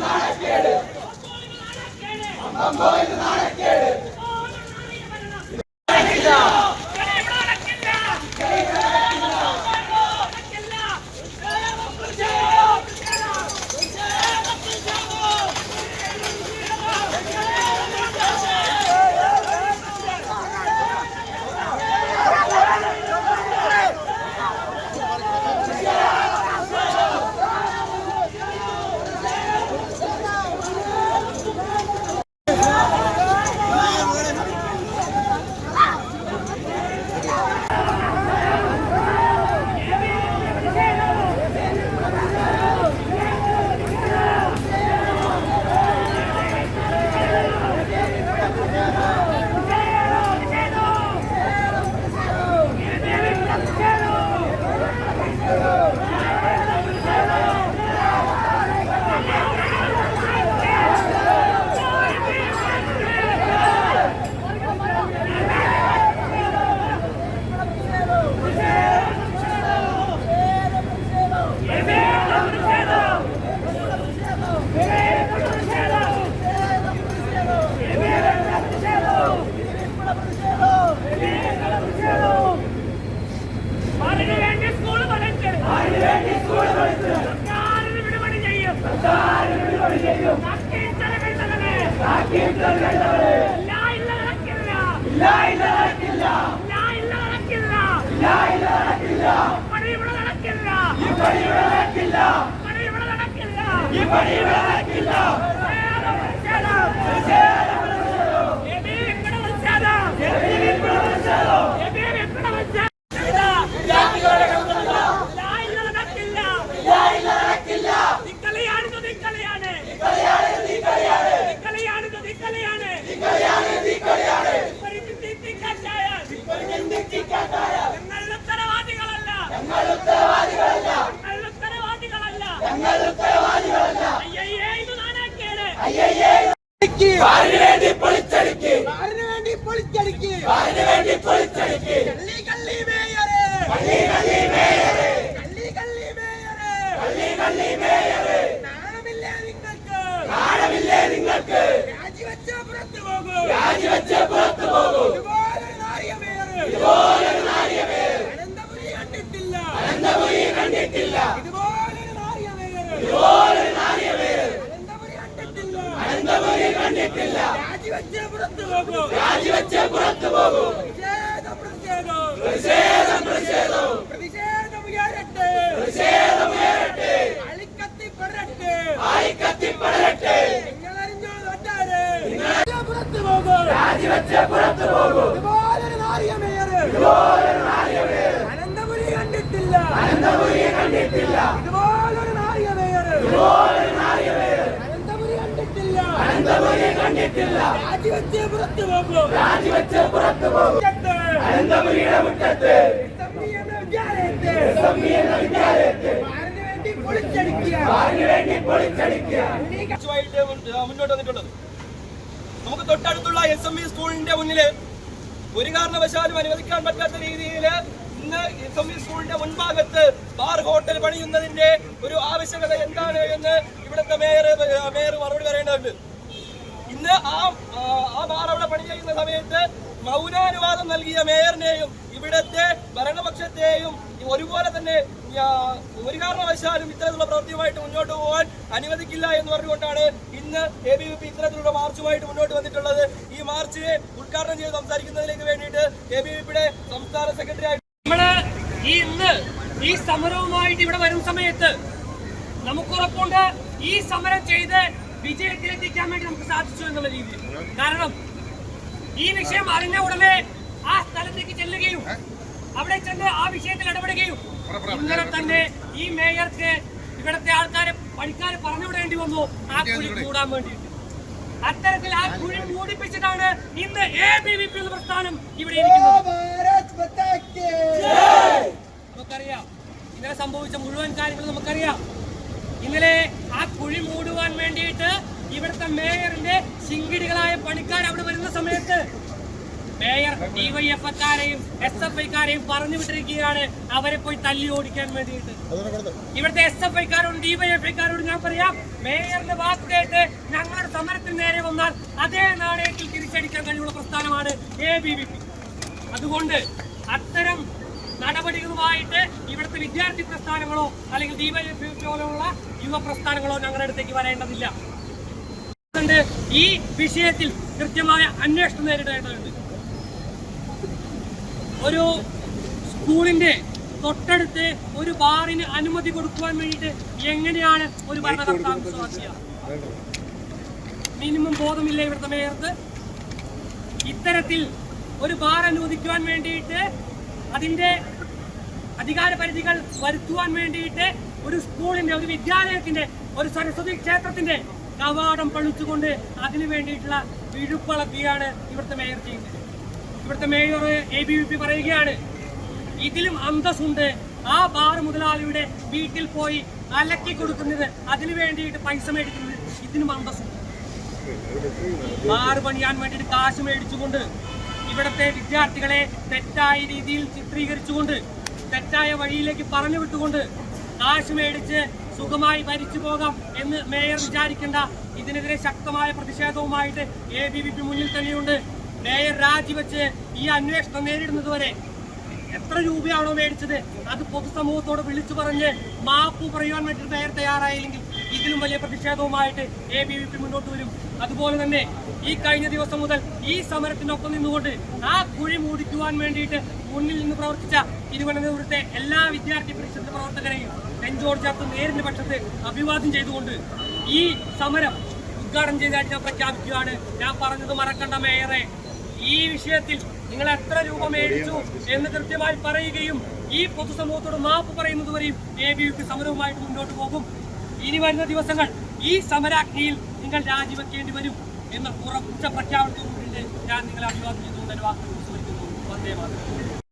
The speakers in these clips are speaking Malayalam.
നാണക്കേട്. അമ്പോ, ഇത് നാണക്കേട്. ഇല്ല, നടക്കില്ല. ഇവിടെ നടക്കില്ല. ഇവിടെ നടക്കില്ല. വേണ്ടി പൊളിച്ചടിക്ക്. വേണ്ടി പൊളിച്ചടിക്ക്. വേണ്ടി പൊളിച്ചടിക്ക്. കണ്ടിട്ടില്ല രാജിവെച്ച് പുറത്തു പോകും. രാജിവെച്ച് പുറത്തു പോകും. അനന്തപുരിയുടെ മുറ്റത്ത്. മുന്നോട്ട് വന്നിട്ടുള്ളത്. നമുക്ക് തൊട്ടടുത്തുള്ള എസ് എം ഇ സ്കൂളിന്റെ മുന്നിൽ ഒരു കാരണവശാലും അനുവദിക്കാൻ പറ്റാത്ത രീതിയിൽ ഇന്ന് എസ് എം ഇ സ്കൂളിന്റെ മുൻഭാഗത്ത് ബാർ ഹോട്ടൽ പണിയുന്നതിന്റെ ഒരു ആവശ്യകത എന്താണ് എന്ന് ഇവിടുത്തെ മേയർ മേയർ മറുപടി പറയേണ്ടതുണ്ട്. ഇന്ന് ആ ആ- ബാർ അവിടെ പണി ചെയ്യുന്ന സമയത്ത് മൗനാനുവാദം നൽകിയ മേയറിനെയും ഇവിടത്തെ ഭരണപക്ഷത്തെയും ഒരുപോലെ തന്നെ ഒരു കാരണവശാലും ഇത്തരത്തിലുള്ള പ്രവൃത്തിയുമായിട്ട് മുന്നോട്ട് പോകാൻ അനുവദിക്കില്ല എന്ന് പറഞ്ഞുകൊണ്ടാണ് ഇന്ന് എ ബി വി പി ഇത്തരത്തിലുള്ള മാർച്ചുമായിട്ട് മുന്നോട്ട് വന്നിട്ടുള്ളത്. ഈ മാർച്ചിനെ ഉദ്ഘാടനം ചെയ്ത് സംസാരിക്കുന്നതിലേക്ക് വേണ്ടിയിട്ട് എ ബി വി പിയുടെ സംസ്ഥാന സെക്രട്ടറി ഈ ഇന്ന് ഈ സമരവുമായിട്ട് ഇവിടെ വരുന്ന സമയത്ത് നമുക്ക് ഉറപ്പുണ്ട് ഈ സമരം ചെയ്ത് വിജയത്തിലെത്തിക്കാൻ വേണ്ടി നമുക്ക് സാധിച്ചു എന്നുള്ള രീതിയിൽ. കാരണം ഈ വിഷയം അറിഞ്ഞ ഉടനെ ആ സ്ഥലത്തേക്ക് ചെല്ലുകയും അവിടെ ചെന്ന് ആ വിഷയത്തിൽ ഇടപെടുകയും ഇന്നലെ തന്നെ ഈ മേയർക്ക് ഇവിടുത്തെ ആൾക്കാരെ പണിക്കാരെ പറഞ്ഞു വിടേണ്ടി വന്നു. ആ കുഴി മൂടാൻ വേണ്ടിയിട്ട്. അത്തരത്തിൽ ആ കുഴി മൂടിപ്പിച്ചിട്ടാണ് ഇന്ന് എ ബി വി പി പ്രസ്ഥാനം ഇവിടെ നമുക്കറിയാം. ഇന്നലെ സംഭവിച്ച മുഴുവൻ കാര്യങ്ങളും നമുക്കറിയാം. ഇന്നലെ ആ കുഴി മൂടുവാൻ വേണ്ടിയിട്ട് ഇവിടുത്തെ മേയറിന്റെ ശിങ്കിടികളായ പണിക്കാർ അവിടെ വരുന്ന സമയത്ത് മേയർ ഡിവൈഎഫ്ഐക്കാരെയും എസ് എഫ് ഐക്കാരെയും പറഞ്ഞു വിട്ടിരിക്കുകയാണ്. അവരെ പോയി തല്ലി ഓടിക്കാൻ വേണ്ടിയിട്ട്. ഇവിടുത്തെ എസ് എഫ് ഐക്കാരോടും ഡിവൈഎഫ്ഐക്കാരോടും ഞാൻ പറയാം മേയറിന്റെ വാക്ക് കേട്ട് ഞങ്ങളുടെ സമരത്തിന് നേരെ വന്നാൽ അതേ നാണയത്തിൽ തിരിച്ചടിക്കാൻ കഴിവുള്ള പ്രസ്ഥാനമാണ് എ ബി വി പി അതുകൊണ്ട് അത്തരം നടപടികളുമായിട്ട് ഇവിടുത്തെ വിദ്യാർത്ഥി പ്രസ്ഥാനങ്ങളോ അല്ലെങ്കിൽ ഡിവൈഎഫ്ഐ പോലെയുള്ള യുവ പ്രസ്ഥാനങ്ങളോ ഞങ്ങളുടെ അടുത്തേക്ക് വരേണ്ടതില്ല. ഈ വിഷയത്തിൽ കൃത്യമായ അന്വേഷണം നേരിടേണ്ടതുണ്ട്. ഒരു സ്കൂളിന്റെ തൊട്ടടുത്ത് ഒരു ബാറിന് അനുമതി കൊടുക്കുവാൻ വേണ്ടിയിട്ട് എങ്ങനെയാണ് ഒരു ഭരണകർത്താവ് വിശ്വാസിയ? മിനിമം ബോധമില്ല ഇവിടുത്തെ മേയർക്ക്. ഇത്തരത്തിൽ ഒരു ബാർ അനുവദിക്കുവാൻ വേണ്ടിയിട്ട് അതിന്റെ അധികാര പരിധികൾ വരുത്തുവാൻ വേണ്ടിയിട്ട് ഒരു സ്കൂളിന്റെ ഒരു വിദ്യാലയത്തിന്റെ ഒരു സരസ്വതി ക്ഷേത്രത്തിന്റെ കവാടം പണിച്ചുകൊണ്ട് അതിനു വേണ്ടിയിട്ടുള്ള വിഴുപ്പളക്കുകയാണ് ഇവിടുത്തെ മേയർ ചെയ്യുന്നത്. ഇവിടുത്തെ mayor A B V P പറയുകയാണ് ഇതിലും അന്തസ്സുണ്ട്. ആ ബാർ മുതലാളിയുടെ വീട്ടിൽ പോയി അലക്കി കൊടുക്കുന്നത് അതിനു വേണ്ടിയിട്ട് പൈസ മേടിക്കുന്നത് ഇതിനും അന്തസ്സുണ്ട്. ബാർ പണിയാൻ വേണ്ടിയിട്ട് കാശ് മേടിച്ചുകൊണ്ട് ഇവിടുത്തെ വിദ്യാർത്ഥികളെ തെറ്റായ രീതിയിൽ ചിത്രീകരിച്ചുകൊണ്ട് തെറ്റായ വഴിയിലേക്ക് പറഞ്ഞു വിട്ടുകൊണ്ട് കാശ് മേടിച്ച് സുഖമായി ഭരിച്ചു പോകാം എന്ന് മേയർ വിചാരിക്കേണ്ട ഇതിനെതിരെ ശക്തമായ പ്രതിഷേധവുമായിട്ട് എ ബി വി പി മുന്നിൽ തന്നെയുണ്ട് മേയർ രാജിവെച്ച് ഈ അന്വേഷണം നേരിടുന്നതുവരെ എത്ര രൂപയാണോ മേടിച്ചത്? അത് പൊതുസമൂഹത്തോട് വിളിച്ചു പറഞ്ഞ് മാപ്പ് പറയുവാൻ വേണ്ടി മേയർ തയ്യാറായില്ലെങ്കിൽ ഇതിലും വലിയ പ്രതിഷേധവുമായിട്ട് എ ബി വി പി മുന്നോട്ട് വരും. അതുപോലെ തന്നെ ഈ കഴിഞ്ഞ ദിവസം മുതൽ ഈ സമരത്തിനൊപ്പം നിന്നുകൊണ്ട് ആ കുഴി മൂടിക്കുവാൻ വേണ്ടിയിട്ട് മുന്നിൽ നിന്ന് പ്രവർത്തിച്ച തിരുവനന്തപുരത്തെ എല്ലാ വിദ്യാർത്ഥി പരിഷത്ത് പ്രവർത്തകരെയും ജോർജ് ചർച്ച് നേരിന്റെ പക്ഷത്ത് അഭിവാദ്യം ചെയ്തുകൊണ്ട് ഈ സമരം ഉദ്ഘാടനം ചെയ്തതായിട്ട് ഞാൻ പ്രഖ്യാപിക്കുകയാണ്. ഞാൻ പറഞ്ഞത് മറക്കണ്ട മേയറെ. ഈ വിഷയത്തിൽ നിങ്ങൾ എത്ര രൂപ മേടിച്ചു എന്ന് കൃത്യമായി പറയുകയും ഈ പൊതുസമൂഹത്തോട് മാപ്പ് പറയുന്നത് വരെയും എ ബി യു സമരവുമായിട്ട് മുന്നോട്ട് പോകും. ഇനി വരുന്ന ദിവസങ്ങൾ ഈ സമരാഗ്നിയിൽ നിങ്ങൾ രാജിവെക്കേണ്ടി വരും. എന്ന ഉറച്ച പ്രഖ്യാപനത്തോടുകൂടി ഞാൻ നിങ്ങളെ അഭിവാദ്യം ചെയ്തുകൊണ്ട് എന്റെ വാക്കുകൾ വന്ദേ മാതരം.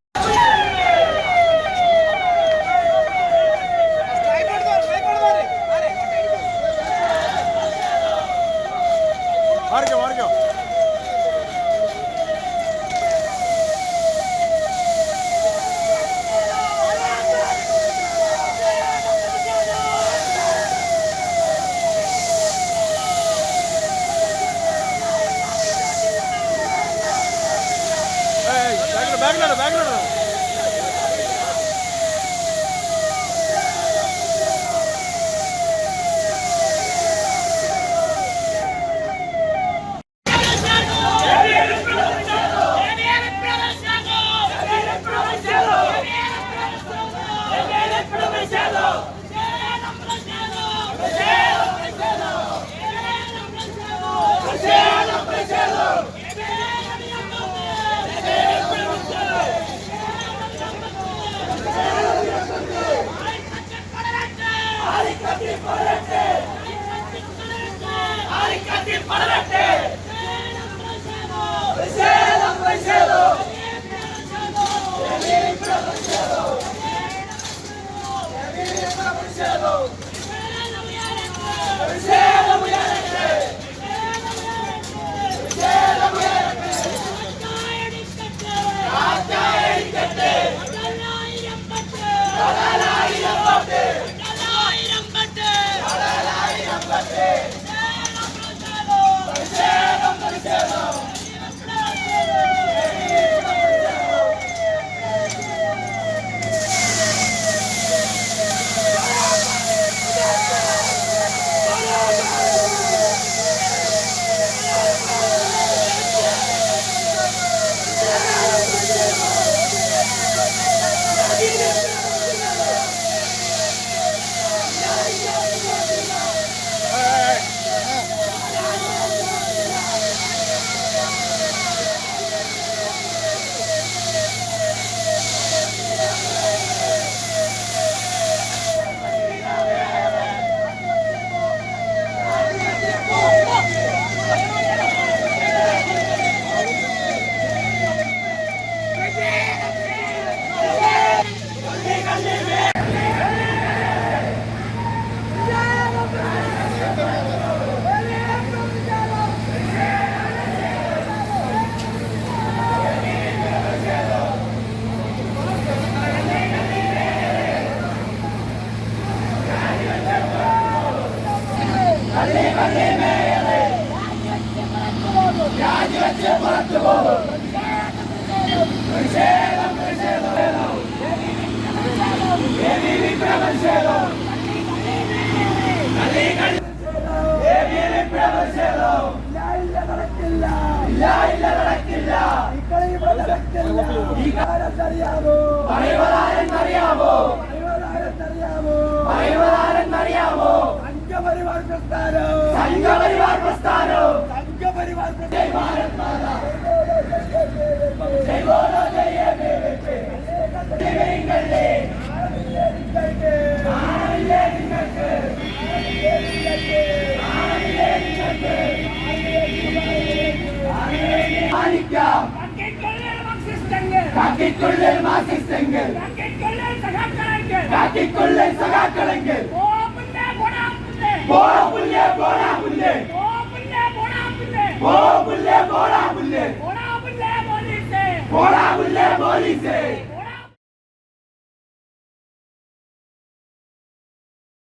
Happy Valentine's അറിയാമോ അറിയാമോ காக்கிற்குள்ளே வாசித்தங்கள் காக்கிற்குள்ளே சகாக்களங்கள் போடா புள்ளே போடா புள்ளே போ புள்ளே போடா புள்ளே போடா புள்ளே போலீஸே போடா புள்ளே போலீஸே